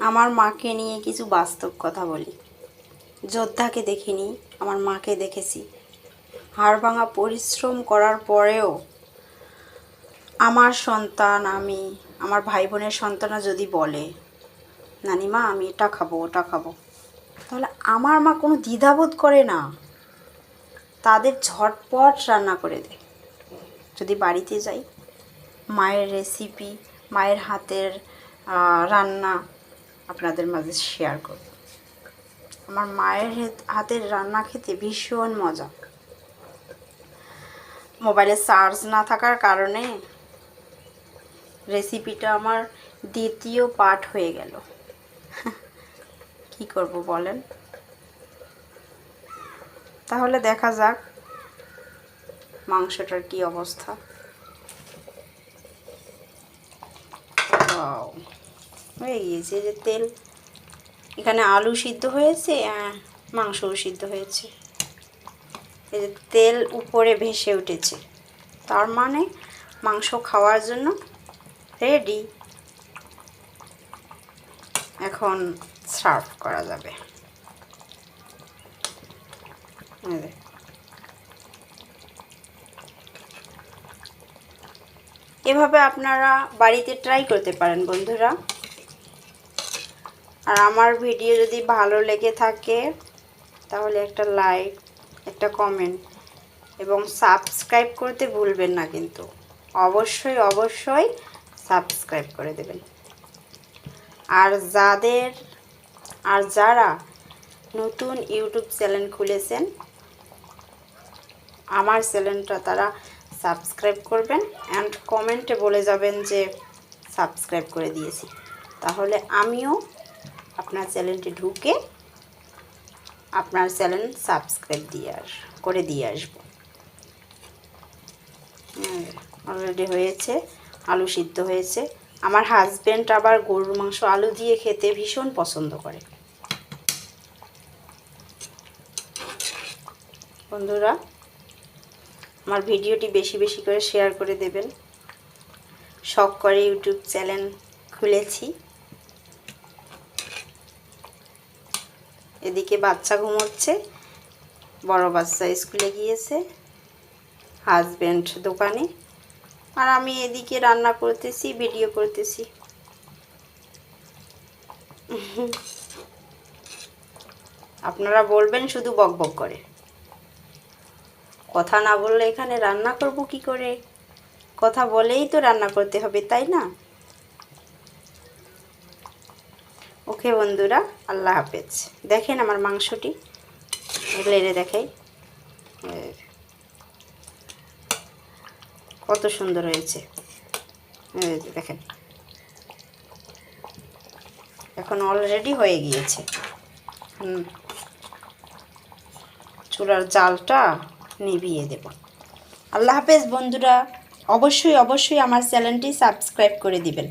আমার মাকে নিয়ে কিছু বাস্তব কথা বলি। যোদ্ধাকে দেখিনি, আমার মাকে দেখেছি। হাড় ভাঙা পরিশ্রম করার পরেও আমার সন্তান আমি, আমার ভাই বোনের সন্তানরা যদি বলে, নানিমা, আমি এটা খাব, ওটা খাব। তাহলে আমার মা কোনো দ্বিধাবোধ করে না। তাদের ঝটপট রান্না করে দেয়। যদি বাড়িতে যাই, মায়ের রেসিপি মায়ের হাতের রান্না আপনাদের মাঝে শেয়ার করব। আমার মায়ের হেত- হাতের রান্না খেতে ভীষণ মজা। মোবাইলে চার্জ না থাকার কারণে রেসিপিটা আমার দ্বিতীয় পার্ট হয়ে গেল। কি করব বলেন? তাহলে দেখা যাক মাংসটার কি অবস্থা। হয়ে গিয়েছে যে তেল। এখানে আলু সিদ্ধ হয়েছে মাংসও সিদ্ধ হয়েছে। এই যে তেল উপরে ভেসে উঠেছে। তার মানে মাংস খাওয়ার জন্য রেডি এখন সার্ভ করা যাবে। এভাবে আপনারা বাড়িতে ট্রাই করতে পারেন বন্ধুরা। আর আমার ভিডিও যদি ভালো লেগে থাকে, তাহলে একটা লাইক একটা কমেন্ট এবং সাবস্ক্রাইব করতে ভুলবেন না কিন্তু। অবশ্যই অবশ্যই সাবস্ক্রাইব করে দেবেন। আর যাদের, আর যারা নতুন ইউটিউব চ্যানেল খুলেছেন, আমার চ্যানেলটা তারা সাবস্ক্রাইব করবেন অ্যান্ড কমেন্টে বলে যাবেন যে সাবস্ক্রাইব করে দিয়েছি। তাহলে আমিও আপনার চ্যানেলটি ঢুকে আপনার চ্যানেল সাবস্ক্রাইব দিয়ে আস, করে দিয়ে আসব। অলরেডি হয়েছে, আলু সিদ্ধ হয়েছে। আমার হাজব্যান্ড আবার গরুর মাংস, আলু দিয়ে খেতে ভীষণ পছন্দ করে। বন্ধুরা, আমার ভিডিওটি বেশি বেশি করে শেয়ার করে দেবেন। শখ করে ইউটিউব চ্যানেল খুলেছি। এদিকে বাচ্চা ঘুমোচ্ছে, বড় বাচ্চা স্কুলে গিয়েছে হাজব্যান্ড দোকানে। আর আমি এদিকে রান্না করতেছি ভিডিও করতেছি। আপনারা বলবেন শুধু বক বক করে। কথা না বললে এখানে রান্না করব কি করে? কথা বলেই তো রান্না করতে হবে, তাই না? ওকে বন্ধুরা, আল্লাহ হাফেজ। দেখেন আমার মাংসটি। লেড়ে দেখাই। কত সুন্দর হয়েছে। দেখেন। এখন অলরেডি হয়ে গিয়েছে। চুলার জালটা নিভিয়ে দেব। আল্লাহ হাফেজ বন্ধুরা, অবশ্যই অবশ্যই আমার চ্যানেলটি সাবস্ক্রাইব করে দিবেন।